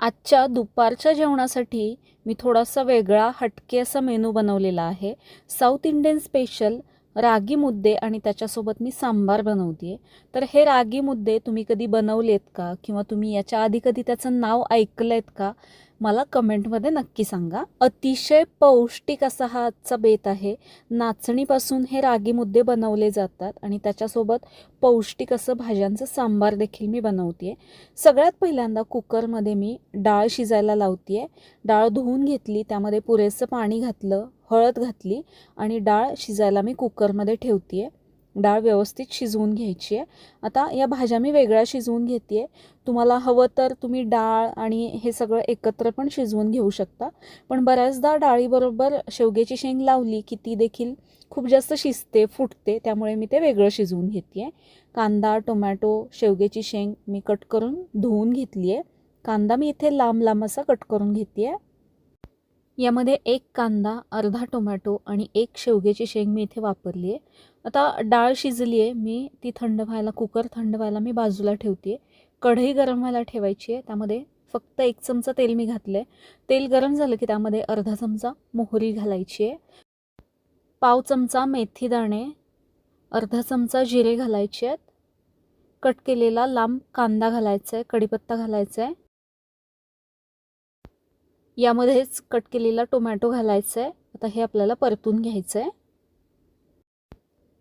आजच्या दुपारच्या जेवणासाठी मी थोडासा वेगळा हटके असा मेनू बनवलेला आहे. साऊथ इंडियन स्पेशल रागी मुद्दे आणि त्याच्यासोबत मी सांबार बनवते तर हे रागी मुद्दे तुम्ही कधी बनवलेत का? किंवा तुम्ही याच्या आधी कधी त्याचं नाव ऐकलं आहेत का? मला कमेंटमध्ये नक्की सांगा. अतिशय पौष्टिक असा हा आजचा बेत आहे. नाचणीपासून हे रागी मुद्दे बनवले जातात आणि त्याच्यासोबत पौष्टिक असं भाज्यांचं सांबार देखील मी बनवते सगळ्यात पहिल्यांदा कुकरमध्ये मी डाळ शिजायला लावते आहे डाळ धुवून घेतली त्यामध्ये पुरेसं पाणी घातलं हळद घातली आणि डाळ शिजायला मी कुकरमध्ये ठेवते आहे डाळ व्यवस्थित शिजवून घ्यायची आहे. आता या भाज्या मी वेगळ्या शिजवून घेते आहे तुम्हाला हवं तर तुम्ही डाळ आणि हे सगळं एकत्र पण शिजवून घेऊ शकता. पण बऱ्याचदा डाळीबरोबर शेवग्याची शेंग लावली की ती देखील खूप जास्त शिजते फुटते त्यामुळे मी ते वेगळं शिजवून घेते आहे कांदा टोमॅटो शेवग्याची शेंग मी कट करून धुवून घेतली आहे कांदा मी इथे लांब लांब असा कट करून घेते आहे यामध्ये एक कांदा अर्धा टोमॅटो आणि एक शेवग्याची शेंग मी इथे वापरली आहे. आता डाळ शिजली आहे. मी ती थंड व्हायला कुकर थंड व्हायला मी बाजूला ठेवते कढई गरम व्हायला ठेवायची आहे. त्यामध्ये फक्त एक चमचा तेल मी घातलं आहे तेल गरम झालं की त्यामध्ये अर्धा चमचा मोहरी घालायची आहे. पाव चमचा मेथी दाणे अर्धा चमचा जिरे घालायचे आहेत. कट केलेला लांब कांदा घालायचा आहे कढीपत्ता घालायचा आहे. यामध्येच कट केलेला टोमॅटो घालायचा आहे आता हे आपल्याला परतून घ्यायचं आहे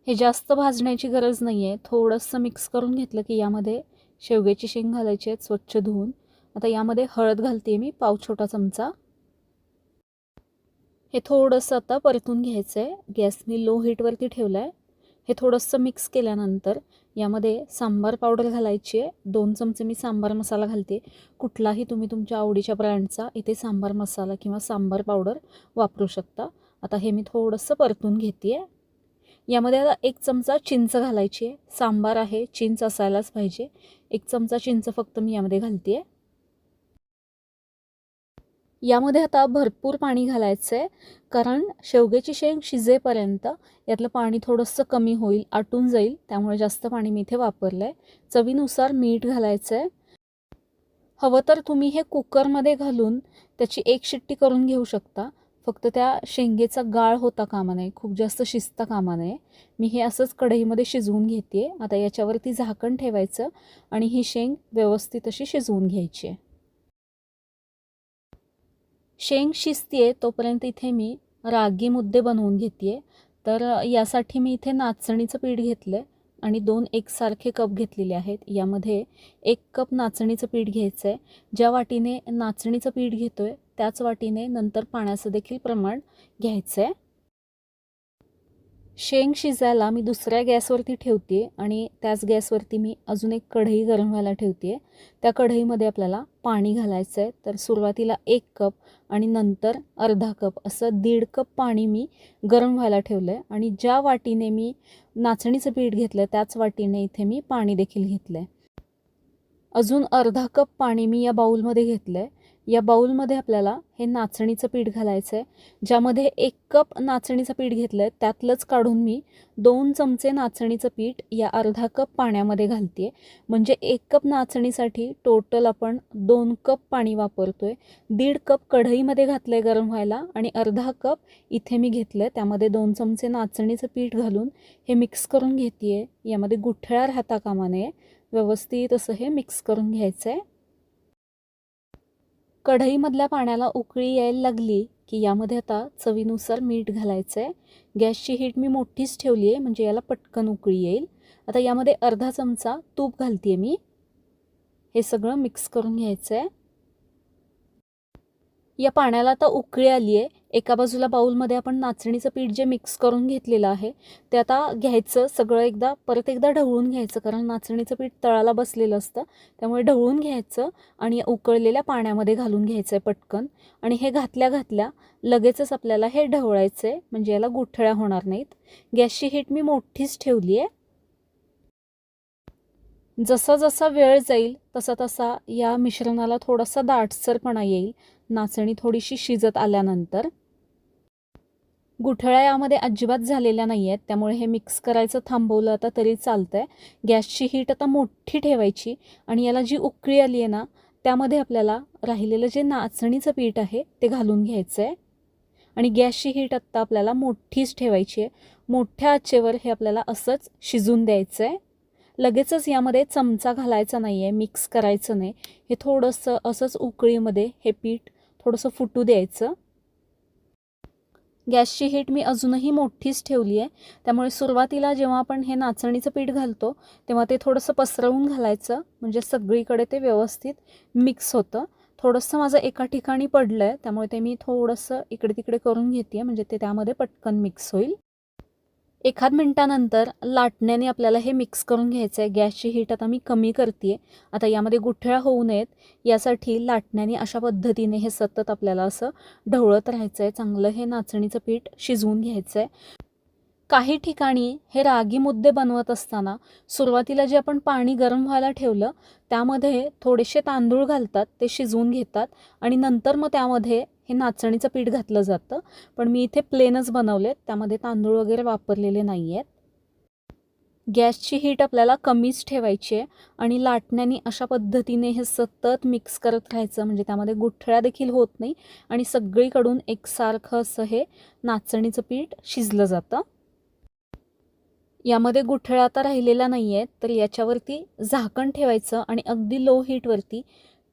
हे जास्त भाजण्याची गरज नाही आहे थोडंसं मिक्स करून घेतलं की यामध्ये शेवग्याची शेंग घालायची आहे स्वच्छ धुवून. आता यामध्ये हळद घालते मी पाव छोटा चमचा. हे थोडंसं आता परतून घ्यायचं आहे गॅस मी लो हीटवरती ठेवलं आहे हे थोडंसं मिक्स केल्यानंतर यामध्ये सांबार पावडर घालायची आहे. दोन चमचे मी सांबार मसाला घालते. कुठलाही तुम्ही तुमच्या आवडीच्या ब्रँडचा इथे सांबार मसाला किंवा सांबार पावडर वापरू शकता. आता हे मी थोडंसं परतून घेते आहे. यामध्ये आता एक चमचा चिंच घालायची आहे. सांबार आहे चिंच असायलाच पाहिजे. एक चमचा चिंच फक्त मी यामध्ये घालते आहे. यामध्ये आता भरपूर पाणी घालायचं आहे कारण शेवग्याची शेंग शिजेपर्यंत यातलं पाणी थोडंसं कमी होईल आटून जाईल त्यामुळे जास्त पाणी मी इथे वापरलं आहे चवीनुसार मीठ घालायचं आहे हवं तर तुम्ही हे कुकरमध्ये घालून त्याची एक शिट्टी करून घेऊ शकता. फक्त त्या शेंगेचा गाळ होता कामा नये खूप जास्त शिजता कामा नये. मी हे असंच कढईमध्ये शिजवून घेते आता याच्यावरती झाकण ठेवायचं आणि ही शेंग व्यवस्थित अशी शिजवून घ्यायची आहे. शेंग शिजते तोपर्यंत इथे मी रागी मुद्दे बनवून घेते तर यासाठी मी इथे नाचणीचं पीठ घेतलं आहे आणि दोन एकसारखे कप घेतलेले आहेत. यामध्ये एक कप नाचणीचं पीठ घ्यायचं आहे ज्या वाटीने नाचणीचं पीठ घेतो आहे त्याच वाटीने नंतर पाण्याचं देखील प्रमाण घ्यायचं आहे शेंग शिजायला मी दुसऱ्या गॅसवरती ठेवते आणि त्याच गॅसवरती मी अजून एक कढई गरम व्हायला ठेवते. त्या कढईमध्ये आपल्याला पाणी घालायचं आहे तर सुरुवातीला एक कप आणि नंतर अर्धा कप असं दीड कप पाणी मी गरम व्हायला ठेवलं आहे आणि ज्या वाटीने मी नाचणीचं पीठ घेतलं त्याच वाटीने इथे मी पाणी देखील घेतलं आहे अजून अर्धा कप पाणी मी या बाऊलमध्ये घेतलं आहे या बाऊलमध्ये आपल्याला हे नाचणीचं पीठ घालायचं आहे ज्यामध्ये एक कप नाचणीचं पीठ घेतलं आहे त्यातलंच काढून मी दोन चमचे नाचणीचं पीठ या अर्धा कप पाण्यामध्ये घालते आहे म्हणजे एक कप नाचणीसाठी टोटल आपण दोन कप पाणी वापरतो आहे दीड कप कढईमध्ये घातलं आहे गरम व्हायला आणि अर्धा कप इथे मी घेतलं आहे त्यामध्ये दोन चमचे नाचणीचं पीठ घालून हे मिक्स करून घेते आहे यामध्ये गुठळ्या राहता कामा नये व्यवस्थित असं हे मिक्स करून घ्यायचं आहे कढईमधल्या पाण्याला उकळी यायला लागली की यामध्ये आता चवीनुसार मीठ घालायचं आहे गॅसची हीट मी मोठीच ठेवली आहे म्हणजे याला पटकन उकळी येईल. आता यामध्ये अर्धा चमचा तूप घालते मी. हे सगळं मिक्स करून घ्यायचं आहे या पाण्याला आता उकळी आली आहे एका बाजूला बाऊलमध्ये आपण नाचणीचं पीठ जे मिक्स करून घेतलेलं आहे ते आता घ्यायचं सगळं एकदा परत एकदा ढवळून घ्यायचं कारण नाचणीचं पीठ तळाला बसलेलं असतं त्यामुळे ढवळून घ्यायचं आणि उकळलेल्या पाण्यामध्ये घालून घ्यायचं आहे पटकन. आणि हे घातल्या घातल्या लगेचच आपल्याला हे ढवळायचं आहे म्हणजे याला गुठळ्या होणार नाहीत. गॅसची हीट मी मोठीच ठेवली आहे. जसा जसा वेळ जाईल तसा तसा या मिश्रणाला थोडासा दाटसरपणा येईल. नाचणी थोडीशी शिजत आल्यानंतर गुठळ्या यामध्ये अजिबात झालेल्या नाही आहेत त्यामुळे हे मिक्स करायचं थांबवलं आता तरी चालतं आहे गॅसची हीट आता मोठी ठेवायची आणि याला जी उकळी आली आहे ना त्यामध्ये आपल्याला राहिलेलं जे नाचणीचं पीठ आहे ते घालून घ्यायचं आहे आणि गॅसची हीट आत्ता आपल्याला मोठीच ठेवायची आहे मोठ्या आचेवर हे आपल्याला असंच शिजून द्यायचं आहे लगेचच यामध्ये चमचा घालायचा नाही आहे मिक्स करायचं नाही. हे थोडंसं असंच उकळीमध्ये हे पीठ थोडंसं फुटू द्यायचं. गॅसची हीट मी अजूनही मोठीच ठेवली आहे. त्यामुळे सुरुवातीला जेव्हा आपण हे नाचणीचं पीठ घालतो तेव्हा ते थोडंसं पसरवून घालायचं. म्हणजे सगळीकडे ते व्यवस्थित मिक्स होतं. थोडंसं माझं एका ठिकाणी पडलं आहे त्यामुळे ते मी थोडंसं इकडे तिकडे करून घेते म्हणजे ते त्यामध्ये पटकन मिक्स होईल. एखाद मिनटानंतर लाटण्याने आपल्याला हे मिक्स करून घ्यायचं आहे गॅसची हीट आता मी कमी करते आता यामध्ये गुठळ्या होऊ नयेत. यासाठी लाटण्याने अशा पद्धतीने हे सतत आपल्याला असं ढवळत राहायचं आहे चांगलं हे नाचणीचं पीठ शिजवून घ्यायचं आहे काही ठिकाणी हे रागी मुद्दे बनवत असताना सुरुवातीला जे आपण पाणी गरम व्हायला ठेवलं त्यामध्ये थोडेसे तांदूळ घालतात ते शिजवून घेतात आणि नंतर मग त्यामध्ये हे नाचणीचं पीठ घातलं जातं. पण मी इथे प्लेनच बनवलेत. त्यामध्ये तांदूळ वगैरे वापरलेले नाही आहेत गॅसची हीट आपल्याला कमीच ठेवायची आहे. आणि लाटण्याने अशा पद्धतीने हे सतत मिक्स करत राहायचं. म्हणजे त्यामध्ये गुठळ्या देखील होत नाही. आणि सगळीकडून एकसारखं असं हे नाचणीचं पीठ शिजलं जातं. यामध्ये गुठळ्या आता राहिलेल्या नाही आहेत तर याच्यावरती झाकण ठेवायचं. आणि अगदी लो हीटवरती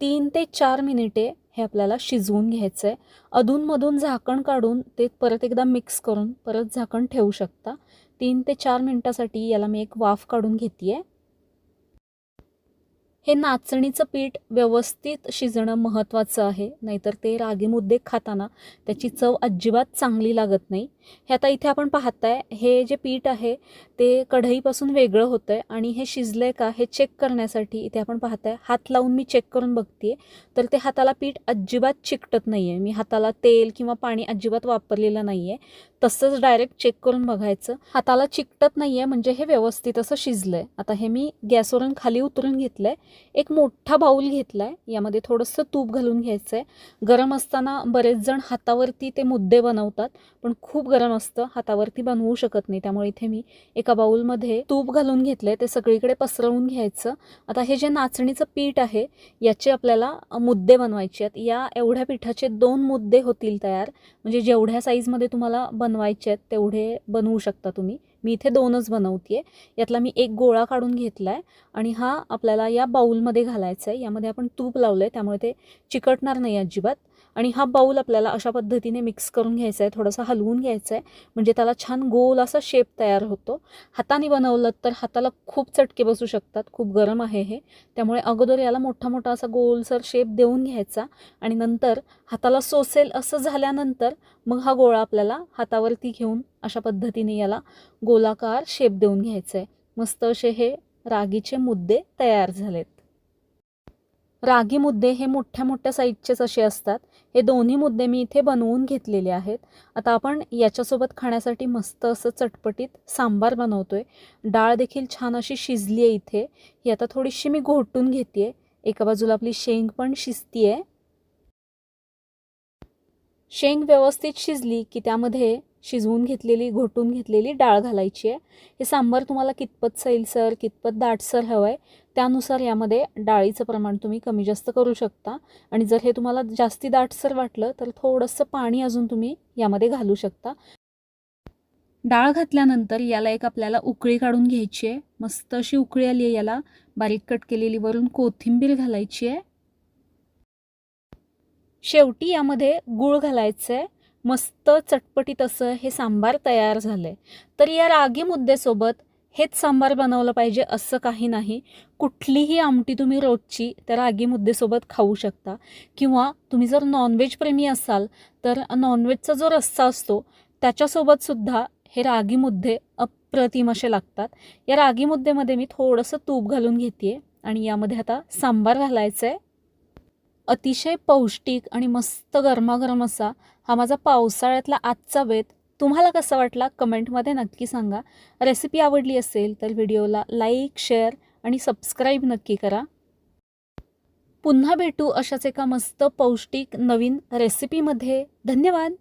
तीन ते चार मिनिटे हे आपल्याला शिजवून घ्यायचं आहे अधूनमधून झाकण काढून ते परत एकदा मिक्स करून परत झाकण ठेवू शकता. तीन ते चार मिनटासाठी याला मी एक वाफ काढून घेते आहे हे नाचणीचं पीठ व्यवस्थित शिजणं महत्त्वाचं आहे. नाहीतर ते रागी मुद्दे खाताना त्याची चव अजिबात चांगली लागत नाही. हे आता इथे आपण पाहताय हे जे पीठ आहे ते कढईपासून वेगळं होतं आहे आणि हे शिजलं आहे का हे चेक करण्यासाठी इथे आपण पाहताय हात लावून मी चेक करून बघते तर ते हाताला पीठ अजिबात चिकटत नाही आहे मी हाताला तेल किंवा पाणी अजिबात वापरलेलं नाही आहे तसंच डायरेक्ट चेक करून बघायचं. हाताला चिकटत नाही आहे म्हणजे हे व्यवस्थित असं शिजलं आहे आता हे मी गॅसवरून खाली उतरून घेतलं आहे एक मोठा बाऊल घेतला आहे यामध्ये थोडंसं तूप घालून घ्यायचं आहे गरम असताना बरेच जण हातावरती ते मुद्दे बनवतात पण खूप गरम असतं. हातावरती बनवू शकत नाही. त्यामुळे इथे मी एका बाऊलमध्ये तूप घालून घेतलं आहे ते सगळीकडे पसरवून घ्यायचं. आता हे जे नाचणीचं पीठ आहे याचे आपल्याला मुद्दे बनवायचे आहेत. या एवढ्या पिठाचे दोन मुद्दे होतील तयार. म्हणजे जेवढ्या साईजमध्ये तुम्हाला बनवायचे आहेत तेवढे बनवू शकता तुम्ही. मी इथे दोनच बनवते यातला मी एक गोळा काढून घेतला आहे आणि हा आपल्याला या बाऊलमध्ये घालायचा आहे यामध्ये आपण तूप लावलं आहे त्यामुळे ते चिकटणार नाही अजिबात. आणि हा बाऊल आपल्याला अशा पद्धतीने मिक्स करून घ्यायचा आहे थोडासा हलवून घ्यायचा आहे म्हणजे त्याला छान गोल असा शेप तयार होतो. हाताने बनवलं तर हाताला खूप चटके बसू शकतात खूप गरम आहे हे. त्यामुळे अगोदर याला मोठा मोठा असा गोलसर शेप देऊन घ्यायचा आणि नंतर हाताला सोसेल असं झाल्यानंतर मग हा गोळा आपल्याला हातावरती घेऊन अशा पद्धतीने याला गोलाकार शेप देऊन घ्यायचा आहे मस्त असे हे रागीचे मुद्दे तयार झालेत. रागी मुद्दे हे मोठ्या मोठ्या साईजचेच असे असतात. हे दोन्ही मुद्दे मी इथे बनवून घेतलेले आहेत. आता आपण याच्यासोबत खाण्यासाठी मस्त असं चटपटीत सांबार बनवतोय. डाळ देखील छान अशी शिजली आहे इथे. ही आता थोडीशी मी घोटून घेते एका बाजूला आपली शेंग पण शिजती आहे शेंग व्यवस्थित शिजली की त्यामध्ये शिजवून घेतलेली घोटून घेतलेली डाळ घालायची आहे. हे सांबार तुम्हाला कितपत सैलसर कितपत दाटसर हवं आहे त्यानुसार यामध्ये डाळीचं प्रमाण तुम्ही कमी जास्त करू शकता. आणि जर हे तुम्हाला जास्ती दाटसर वाटलं तर थोडंसं पाणी अजून तुम्ही यामध्ये घालू शकता. डाळ घातल्यानंतर याला एक आपल्याला उकळी काढून घ्यायची आहे. मस्त अशी उकळी आली आहे याला. बारीक कट केलेली वरून कोथिंबीर घालायची आहे. शेवटी यामध्ये गूळ घालायचं आहे. मस्त चटपटीत असं हे सांबार तयार झालं आहे तर या रागी मुद्देसोबत हेच सांबार बनवलं पाहिजे असं काही नाही. कुठलीही आमटी तुम्ही रोजची त्या रागी मुद्देसोबत खाऊ शकता. किंवा तुम्ही जर नॉनव्हेज प्रेमी असाल तर नॉनव्हेजचा जो रस्सा असतो त्याच्यासोबतसुद्धा हे रागी मुद्दे अप्रतिम असे लागतात. या रागी मुद्देमध्ये मी थोडंसं तूप घालून घेते आणि यामध्ये आता सांबार घालायचं आहे अतिशय पौष्टिक आणि मस्त गरमागरम असा हा माझा पावसाळ्यातला आजचा बेत तुम्हाला कसा वाटला? कमेंटमध्ये नक्की सांगा. रेसिपी आवडली असेल तर व्हिडिओला लाईक शेअर आणि सबस्क्राईब नक्की करा. पुन्हा भेटू अशाच एका मस्त पौष्टिक नवीन रेसिपीमध्ये. धन्यवाद!